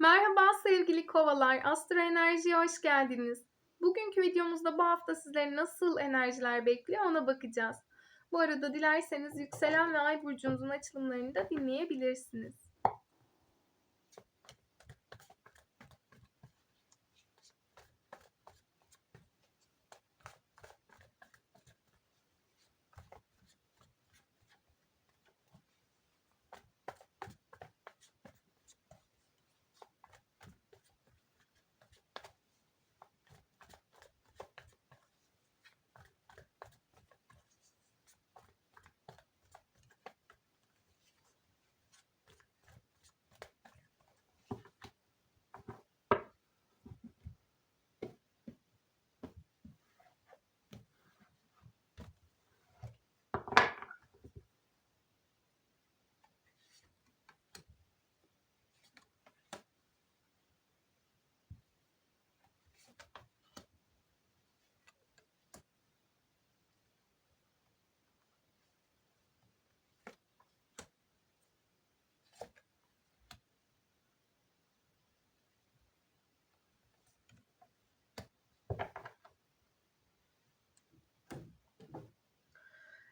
Merhaba sevgili kovalar, Astro Enerji'ye hoş geldiniz. Bugünkü videomuzda bu hafta sizleri nasıl enerjiler bekliyor ona bakacağız. Bu arada dilerseniz yükselen ve ay burcunuzun açılımlarını da dinleyebilirsiniz.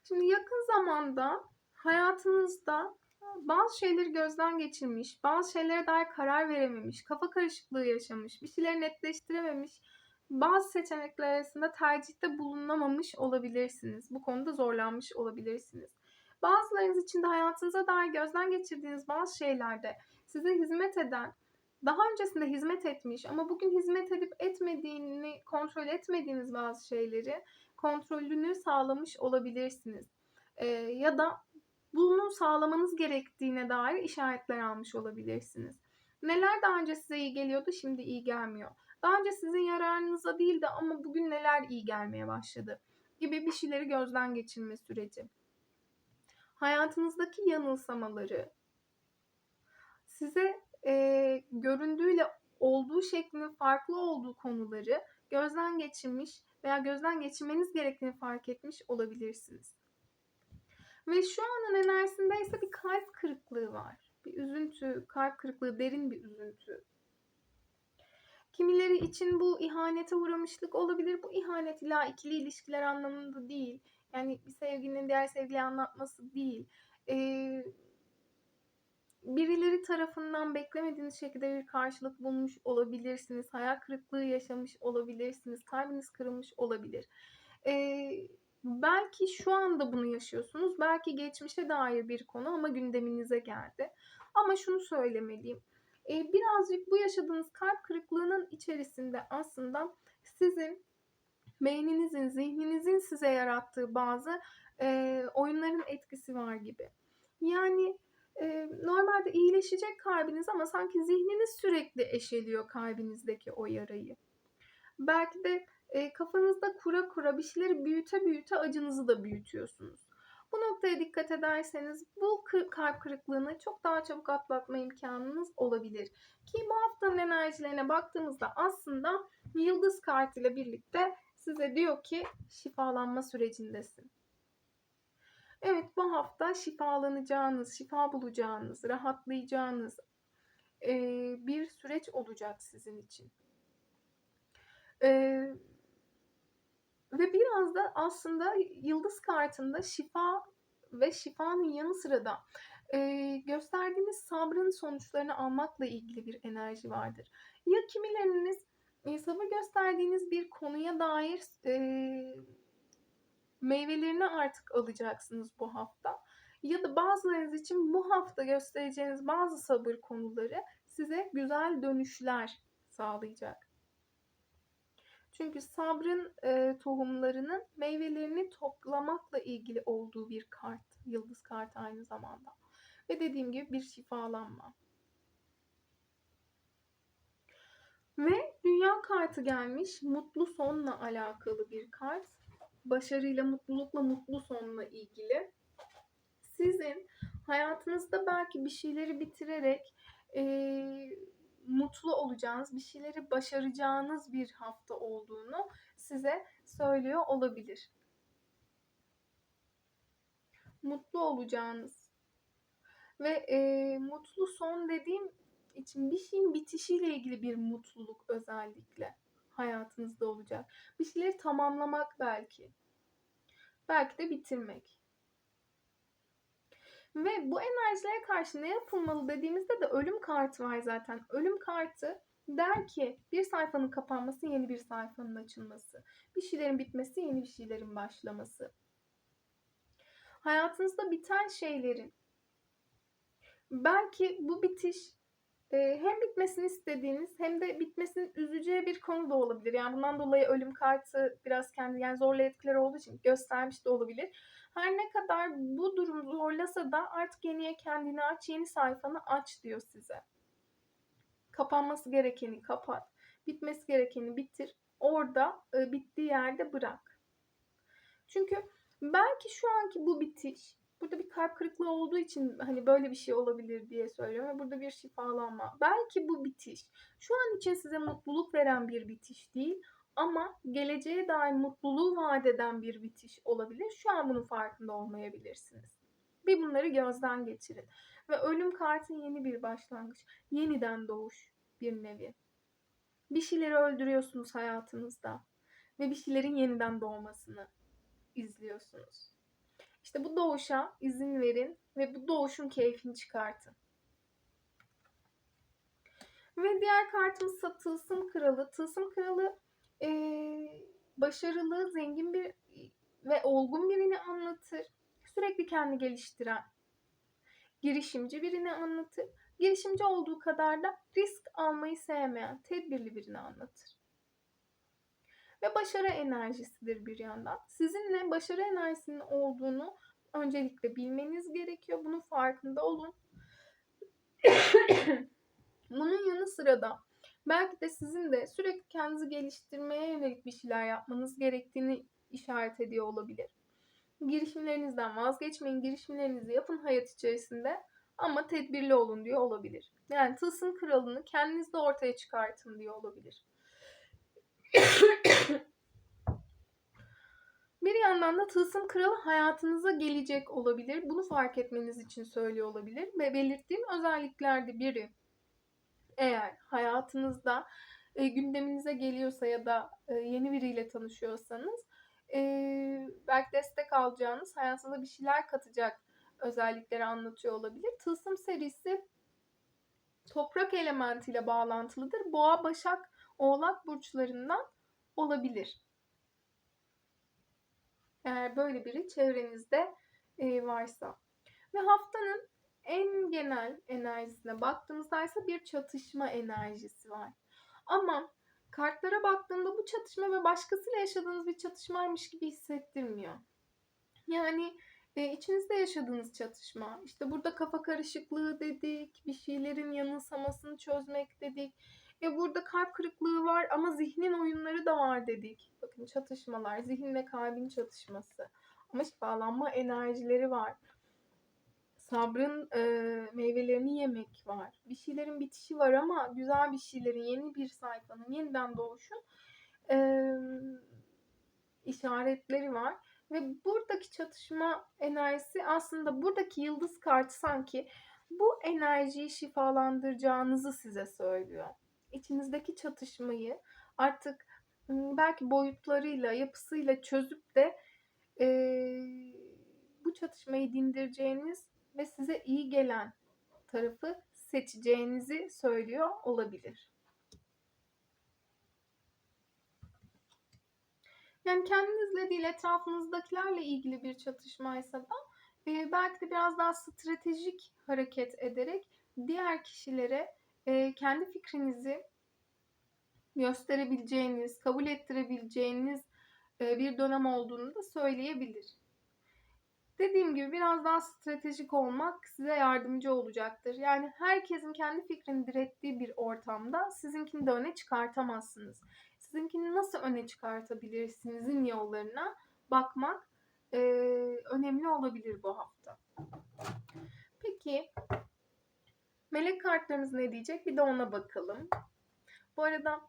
Şimdi yakın zamanda hayatınızda bazı şeyleri gözden geçirmiş, bazı şeylere dair karar verememiş, kafa karışıklığı yaşamış, bir şeyleri netleştirememiş, bazı seçenekler arasında tercihte bulunamamış olabilirsiniz. Bu konuda zorlanmış olabilirsiniz. Bazılarınız için de hayatınıza dair gözden geçirdiğiniz bazı şeylerde size hizmet eden, daha öncesinde hizmet etmiş ama bugün hizmet edip etmediğini kontrol etmediğiniz bazı şeyleri kontrolünü sağlamış olabilirsiniz. Ee, ya da bunu sağlamanız gerektiğine dair işaretler almış olabilirsiniz. Neler daha önce size iyi geliyordu şimdi iyi gelmiyor. Daha önce sizin yararınıza değildi ama bugün neler iyi gelmeye başladı gibi bir şeyleri gözden geçirme süreci. Hayatınızdaki yanılsamaları, size e, göründüğüyle olduğu şeklinin farklı olduğu konuları gözden geçirmiş veya gözden geçirmeniz gerektiğini fark etmiş olabilirsiniz. Ve şu anın enerjisinde ise bir kalp kırıklığı var. Bir üzüntü, kalp kırıklığı, derin bir üzüntü. Kimileri için bu ihanete uğramışlık olabilir. Bu ihanet illa ikili ilişkiler anlamında değil. Yani bir sevgilinin diğer sevgiliye anlatması değil. Ee, birileri tarafından beklemediğiniz şekilde bir karşılık bulmuş olabilirsiniz. Hayal kırıklığı yaşamış olabilirsiniz. Kalbiniz kırılmış olabilir. Ee, belki şu anda bunu yaşıyorsunuz. Belki geçmişe dair bir konu ama gündeminize geldi. Ama şunu söylemeliyim. Ee, birazcık bu yaşadığınız kalp kırıklığının içerisinde aslında sizin beyninizin, zihninizin size yarattığı bazı e, oyunların etkisi var gibi. Yani e, normalde iyileşecek kalbiniz ama sanki zihniniz sürekli eşeliyor kalbinizdeki o yarayı. Belki de e, kafanızda kura kura bir şeyleri büyüte büyüte acınızı da büyütüyorsunuz. Bu noktaya dikkat ederseniz bu kalp kırıklığını çok daha çabuk atlatma imkanınız olabilir. Ki bu haftanın enerjilerine baktığımızda aslında yıldız kartıyla birlikte size diyor ki şifalanma sürecindesin. Evet bu hafta şifalanacağınız, şifa bulacağınız, rahatlayacağınız bir süreç olacak sizin için. Ve biraz da aslında yıldız kartında şifa ve şifanın yanı sıra da e, gösterdiğiniz sabrın sonuçlarını almakla ilgili bir enerji vardır. Ya kimileriniz e, sabır gösterdiğiniz bir konuya dair meyvelerini artık alacaksınız bu hafta. Ya da bazılarınız için bu hafta göstereceğiniz bazı sabır konuları size güzel dönüşler sağlayacak. Çünkü sabrın e, tohumlarının meyvelerini toplamakla ilgili olduğu bir kart. Yıldız kartı aynı zamanda. Ve dediğim gibi bir şifalanma. Ve dünya kartı gelmiş. Mutlu sonla alakalı bir kart başarıyla, mutlulukla, mutlu sonla ilgili. Sizin hayatınızda belki bir şeyleri bitirerek e, mutlu olacağınız, bir şeyleri başaracağınız bir hafta olduğunu size söylüyor olabilir. Mutlu olacağınız ve e, mutlu son dediğim için bir şeyin bitişiyle ilgili bir mutluluk özellikle hayatınızda olacak. Bir şeyleri tamamlamak belki. Belki de bitirmek. Ve bu enerjilere karşı ne yapılmalı dediğimizde de ölüm kartı var zaten. Ölüm kartı der ki bir sayfanın kapanması yeni bir sayfanın açılması. Bir şeylerin bitmesi yeni bir şeylerin başlaması. Hayatınızda biten şeylerin belki bu bitiş hem bitmesini istediğiniz hem de bitmesini üzeceği bir konu da olabilir. Yani bundan dolayı ölüm kartı biraz kendi yani zorla etkileri olduğu için göstermiş de olabilir. Her ne kadar bu durum zorlasa da artık yeniye kendini aç, yeni sayfanı aç diyor size. Kapanması gerekeni kapat, bitmesi gerekeni bitir. Orada bittiği yerde bırak. Çünkü belki şu anki bu bitiş burada bir kalp kırıklığı olduğu için hani böyle bir şey olabilir diye söylüyorum burada bir şifalanma. Belki bu bitiş şu an için size mutluluk veren bir bitiş değil ama geleceğe dair mutluluğu vaat eden bir bitiş olabilir. Şu an bunun farkında olmayabilirsiniz. Bir bunları gözden geçirin. Ve ölüm kartı yeni bir başlangıç. Yeniden doğuş bir nevi. Bir şeyleri öldürüyorsunuz hayatınızda. Ve bir şeylerin yeniden doğmasını izliyorsunuz. İşte bu doğuşa izin verin ve bu doğuşun keyfini çıkartın. Ve diğer kartımız Tılsım Kralı. Tılsım Kralı ee, başarılı, zengin bir ve olgun birini anlatır. Sürekli kendi geliştiren, girişimci birini anlatır. Girişimci olduğu kadar da risk almayı sevmeyen, tedbirli birini anlatır. Ve başarı enerjisidir bir yandan. Sizinle başarı enerjisinin olduğunu öncelikle bilmeniz gerekiyor. Bunun farkında olun. Bunun yanı sıra da belki de sizin de sürekli kendinizi geliştirmeye yönelik bir şeyler yapmanız gerektiğini işaret ediyor olabilir. Girişimlerinizden vazgeçmeyin, girişimlerinizi yapın hayat içerisinde ama tedbirli olun diyor olabilir. Yani tılsım kralını kendinizde ortaya çıkartın diyor olabilir. bir yandan da tılsım kralı hayatınıza gelecek olabilir. Bunu fark etmeniz için söylüyor olabilir. Ve belirttiğim özelliklerde biri eğer hayatınızda e, gündeminize geliyorsa ya da e, yeni biriyle tanışıyorsanız e, belki destek alacağınız hayatınıza bir şeyler katacak özellikleri anlatıyor olabilir. Tılsım serisi toprak elementiyle bağlantılıdır. Boğa, Başak, Oğlak burçlarından olabilir. Eğer böyle biri çevrenizde e, varsa. Ve haftanın en genel enerjisine baktığımızda ise bir çatışma enerjisi var. Ama kartlara baktığımda bu çatışma ve başkasıyla yaşadığınız bir çatışmaymış gibi hissettirmiyor. Yani e, içinizde yaşadığınız çatışma, işte burada kafa karışıklığı dedik, bir şeylerin yanılsamasını çözmek dedik. E burada kalp kırıklığı var ama zihnin oyunları da var dedik. Bakın çatışmalar, zihin ve kalbin çatışması. Ama şifalanma enerjileri var sabrın e, meyvelerini yemek var. Bir şeylerin bitişi var ama güzel bir şeylerin, yeni bir sayfanın, yeniden doğuşun e, işaretleri var. Ve buradaki çatışma enerjisi aslında buradaki yıldız kartı sanki bu enerjiyi şifalandıracağınızı size söylüyor. İçinizdeki çatışmayı artık belki boyutlarıyla, yapısıyla çözüp de e, bu çatışmayı dindireceğiniz ve size iyi gelen tarafı seçeceğinizi söylüyor olabilir. Yani kendinizle değil etrafınızdakilerle ilgili bir çatışmaysa da e, belki de biraz daha stratejik hareket ederek diğer kişilere e, kendi fikrinizi gösterebileceğiniz, kabul ettirebileceğiniz e, bir dönem olduğunu da söyleyebilir. Dediğim gibi biraz daha stratejik olmak size yardımcı olacaktır. Yani herkesin kendi fikrini direttiği bir ortamda sizinkini de öne çıkartamazsınız. Sizinkini nasıl öne çıkartabilirsinizin yollarına bakmak e, önemli olabilir bu hafta. Peki melek kartlarımız ne diyecek? Bir de ona bakalım. Bu arada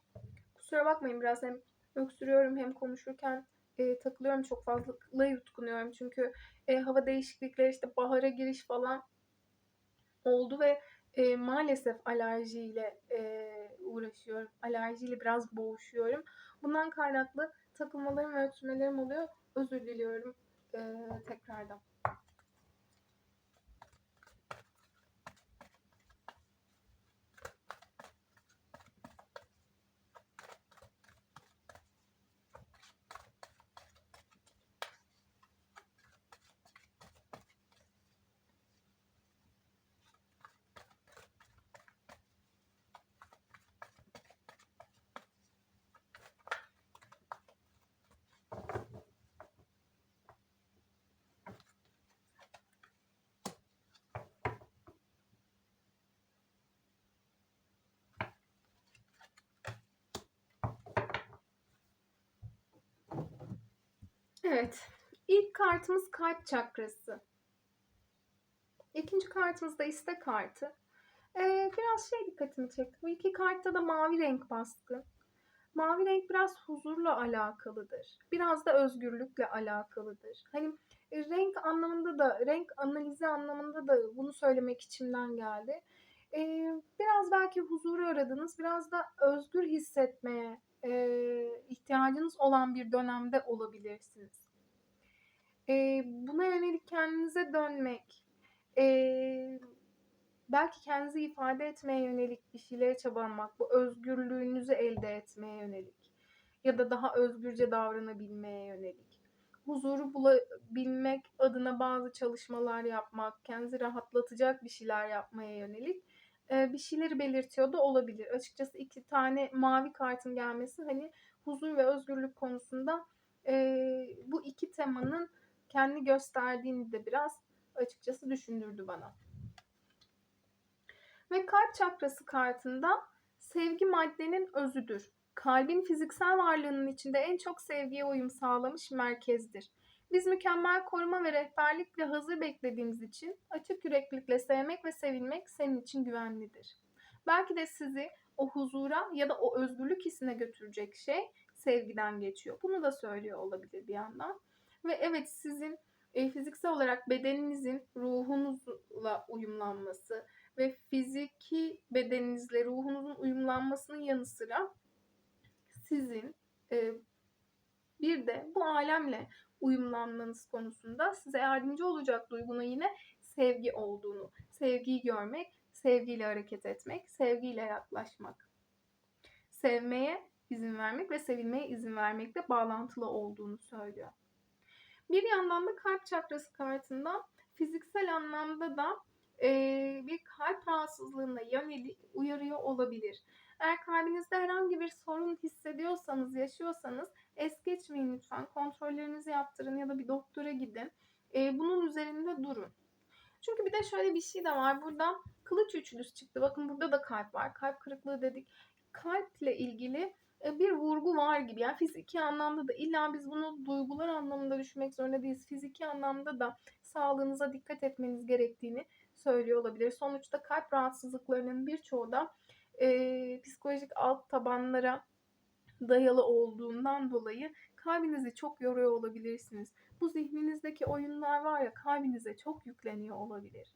kusura bakmayın biraz hem öksürüyorum hem konuşurken e, takılıyorum çok fazla yutkunuyorum çünkü e, hava değişiklikleri işte bahara giriş falan oldu ve e, maalesef alerjiyle e, uğraşıyorum. Alerjiyle biraz boğuşuyorum. Bundan kaynaklı takılmalarım ve öksürmelerim oluyor. Özür diliyorum e, tekrardan. Evet. İlk kartımız kalp çakrası. İkinci kartımız da istek kartı. Ee, biraz şey dikkatimi çekti. Bu iki kartta da mavi renk baskın. Mavi renk biraz huzurla alakalıdır. Biraz da özgürlükle alakalıdır. Hani e, renk anlamında da, renk analizi anlamında da bunu söylemek içimden geldi. Ee, biraz belki huzuru aradınız, biraz da özgür hissetmeye e, ihtiyacınız olan bir dönemde olabilirsiniz. E, buna yönelik kendinize dönmek, e, belki kendinizi ifade etmeye yönelik bir şeylere çabalamak, bu özgürlüğünüzü elde etmeye yönelik ya da daha özgürce davranabilmeye yönelik. Huzuru bulabilmek adına bazı çalışmalar yapmak, kendinizi rahatlatacak bir şeyler yapmaya yönelik bir şeyleri belirtiyor da olabilir. Açıkçası iki tane mavi kartın gelmesi hani huzur ve özgürlük konusunda bu iki temanın kendi gösterdiğini de biraz açıkçası düşündürdü bana. Ve kalp çakrası kartında sevgi maddenin özüdür. Kalbin fiziksel varlığının içinde en çok sevgiye uyum sağlamış merkezdir. Biz mükemmel koruma ve rehberlikle hazır beklediğimiz için açık yüreklilikle sevmek ve sevilmek senin için güvenlidir. Belki de sizi o huzura ya da o özgürlük hissine götürecek şey sevgiden geçiyor. Bunu da söylüyor olabilir bir yandan. Ve evet sizin e, fiziksel olarak bedeninizin ruhunuzla uyumlanması ve fiziki bedeninizle ruhunuzun uyumlanmasının yanı sıra sizin e, bir de bu alemle uyumlanmanız konusunda size yardımcı olacak duygunun yine sevgi olduğunu, sevgiyi görmek, sevgiyle hareket etmek, sevgiyle yaklaşmak. Sevmeye izin vermek ve sevilmeye izin vermekle bağlantılı olduğunu söylüyor. Bir yandan da kalp çakrası kartında fiziksel anlamda da e, bir kalp rahatsızlığına uyarıyor olabilir. Eğer kalbinizde herhangi bir sorun hissediyorsanız, yaşıyorsanız es geçmeyin lütfen. Kontrollerinizi yaptırın ya da bir doktora gidin. E, bunun üzerinde durun. Çünkü bir de şöyle bir şey de var. Burada kılıç üçlüsü çıktı. Bakın burada da kalp var. Kalp kırıklığı dedik. Kalple ilgili e, bir vurgu var gibi. Yani fiziki anlamda da illa biz bunu duygular anlamında düşünmek zorunda değiliz. Fiziki anlamda da sağlığınıza dikkat etmeniz gerektiğini söylüyor olabilir. Sonuçta kalp rahatsızlıklarının birçoğu da e, psikolojik alt tabanlara dayalı olduğundan dolayı kalbinizi çok yoruyor olabilirsiniz. Bu zihninizdeki oyunlar var ya kalbinize çok yükleniyor olabilir.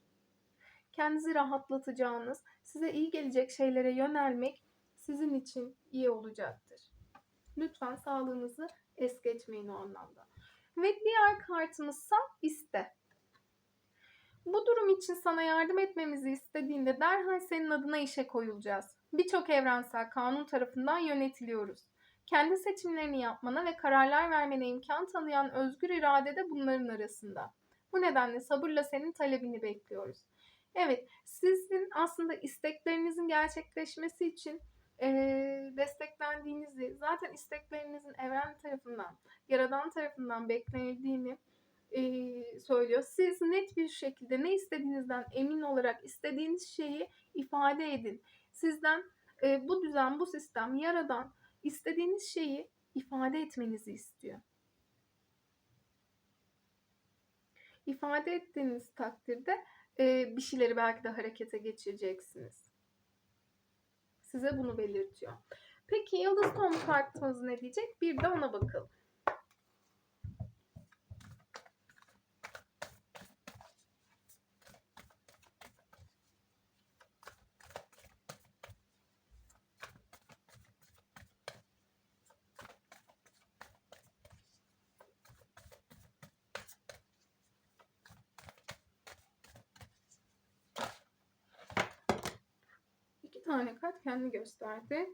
Kendinizi rahatlatacağınız, size iyi gelecek şeylere yönelmek sizin için iyi olacaktır. Lütfen sağlığınızı es geçmeyin o anlamda. Ve diğer kartımızsa iste. Bu durum için sana yardım etmemizi istediğinde derhal senin adına işe koyulacağız. Birçok evrensel kanun tarafından yönetiliyoruz. Kendi seçimlerini yapmana ve kararlar vermene imkan tanıyan özgür irade de bunların arasında. Bu nedenle sabırla senin talebini bekliyoruz. Evet, sizin aslında isteklerinizin gerçekleşmesi için e, desteklendiğinizi, zaten isteklerinizin evren tarafından, yaradan tarafından beklenildiğini e, söylüyor. Siz net bir şekilde ne istediğinizden emin olarak istediğiniz şeyi ifade edin. Sizden e, bu düzen, bu sistem, yaradan istediğiniz şeyi ifade etmenizi istiyor. İfade ettiğiniz takdirde e, bir şeyleri belki de harekete geçireceksiniz size bunu belirtiyor. Peki yıldız tohumu kartımız ne diyecek? Bir de ona bakalım. İki tane kart kendi gösterdi.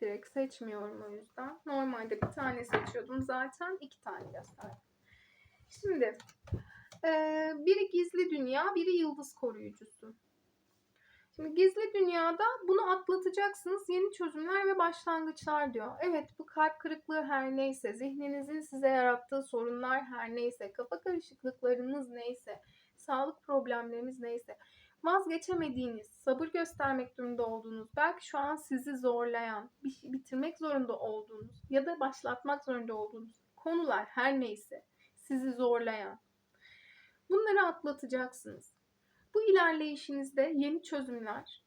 Direkt seçmiyorum o yüzden. Normalde bir tane seçiyordum zaten. iki tane gösterdi. Şimdi eee, biri gizli dünya, biri yıldız koruyucusu. Şimdi gizli dünyada bunu atlatacaksınız. Yeni çözümler ve başlangıçlar diyor. Evet bu kalp kırıklığı her neyse, zihninizin size yarattığı sorunlar her neyse, kafa karışıklıklarınız neyse, sağlık problemleriniz neyse, vazgeçemediğiniz, sabır göstermek durumunda olduğunuz, belki şu an sizi zorlayan, bitirmek zorunda olduğunuz ya da başlatmak zorunda olduğunuz konular her neyse, sizi zorlayan. Bunları atlatacaksınız. Bu ilerleyişinizde yeni çözümler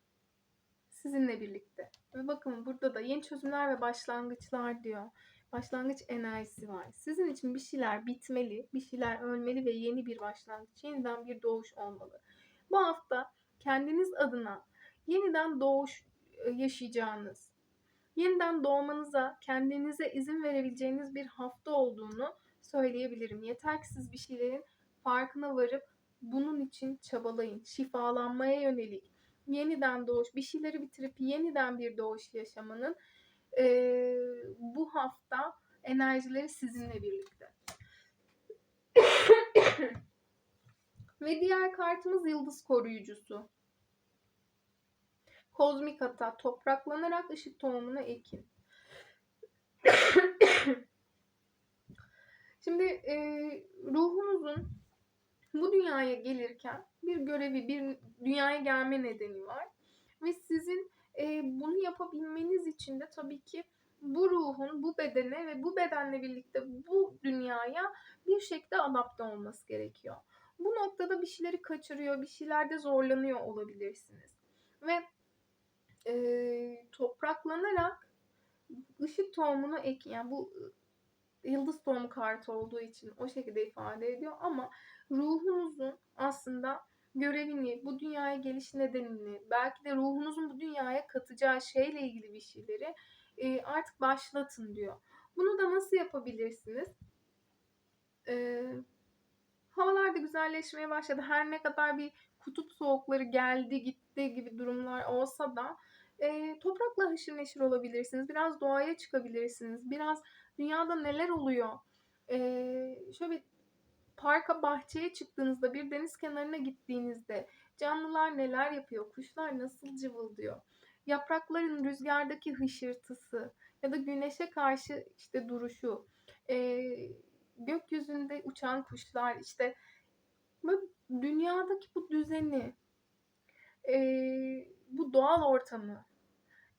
sizinle birlikte. Ve bakın burada da yeni çözümler ve başlangıçlar diyor. Başlangıç enerjisi var. Sizin için bir şeyler bitmeli, bir şeyler ölmeli ve yeni bir başlangıç, yeniden bir doğuş olmalı. Bu hafta kendiniz adına yeniden doğuş e, yaşayacağınız, yeniden doğmanıza, kendinize izin verebileceğiniz bir hafta olduğunu söyleyebilirim. Yeter ki siz bir şeylerin farkına varıp bunun için çabalayın. Şifalanmaya yönelik, yeniden doğuş, bir şeyleri bitirip yeniden bir doğuş yaşamanın eee, bu hafta enerjileri sizinle birlikte. Ve diğer kartımız yıldız koruyucusu. Kozmik hata, topraklanarak ışık tohumunu ekin. Şimdi e, ruhunuzun bu dünyaya gelirken bir görevi, bir dünyaya gelme nedeni var. Ve sizin e, bunu yapabilmeniz için de tabii ki bu ruhun bu bedene ve bu bedenle birlikte bu dünyaya bir şekilde adapte olması gerekiyor. Bu noktada bir şeyleri kaçırıyor, bir şeylerde zorlanıyor olabilirsiniz. Ve e, topraklanarak ışık tohumunu ekin, yani bu e, yıldız tohumu kartı olduğu için o şekilde ifade ediyor ama ruhunuzun aslında görevini, bu dünyaya geliş nedenini, belki de ruhunuzun bu dünyaya katacağı şeyle ilgili bir şeyleri e, artık başlatın diyor. Bunu da nasıl yapabilirsiniz? E, havalar da güzelleşmeye başladı. Her ne kadar bir kutup soğukları geldi gitti gibi durumlar olsa da e, toprakla haşır neşir olabilirsiniz. Biraz doğaya çıkabilirsiniz. Biraz dünyada neler oluyor? E, şöyle bir parka bahçeye çıktığınızda bir deniz kenarına gittiğinizde canlılar neler yapıyor? Kuşlar nasıl cıvıldıyor? Yaprakların rüzgardaki hışırtısı ya da güneşe karşı işte duruşu, e, gökyüzünde uçan kuşlar işte böyle dünyadaki bu düzeni, e, bu doğal ortamı,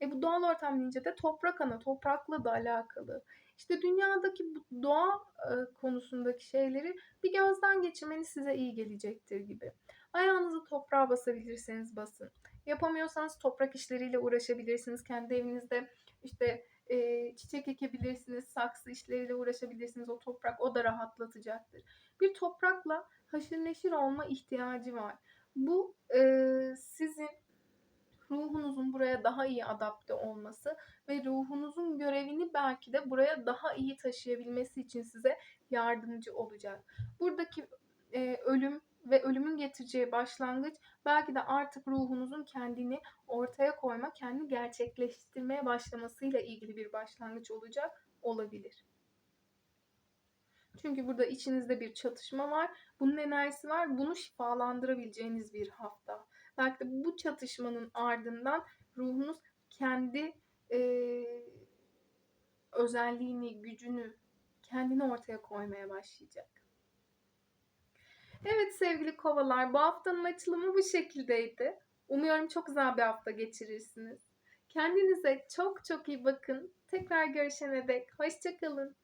e bu doğal ortam deyince de toprak ana, toprakla da alakalı. İşte dünyadaki bu doğa e, konusundaki şeyleri bir gözden geçirmeniz size iyi gelecektir gibi. Ayağınızı toprağa basabilirseniz basın. Yapamıyorsanız toprak işleriyle uğraşabilirsiniz. Kendi evinizde işte e, çiçek ekebilirsiniz, saksı işleriyle uğraşabilirsiniz. O toprak o da rahatlatacaktır. Bir toprakla haşır neşir olma ihtiyacı var. Bu e, sizin ruhunuzun buraya daha iyi adapte olması ve ruhunuzun görevini belki de buraya daha iyi taşıyabilmesi için size yardımcı olacak. Buradaki e, ölüm ve ölümün getireceği başlangıç belki de artık ruhunuzun kendini ortaya koyma, kendini gerçekleştirmeye başlamasıyla ilgili bir başlangıç olacak olabilir. Çünkü burada içinizde bir çatışma var. Bunun enerjisi var. Bunu şifalandırabileceğiniz bir hafta. Belki de bu çatışmanın ardından ruhunuz kendi e, özelliğini, gücünü, kendini ortaya koymaya başlayacak. Evet sevgili kovalar bu haftanın açılımı bu şekildeydi. Umuyorum çok güzel bir hafta geçirirsiniz. Kendinize çok çok iyi bakın. Tekrar görüşene dek hoşçakalın.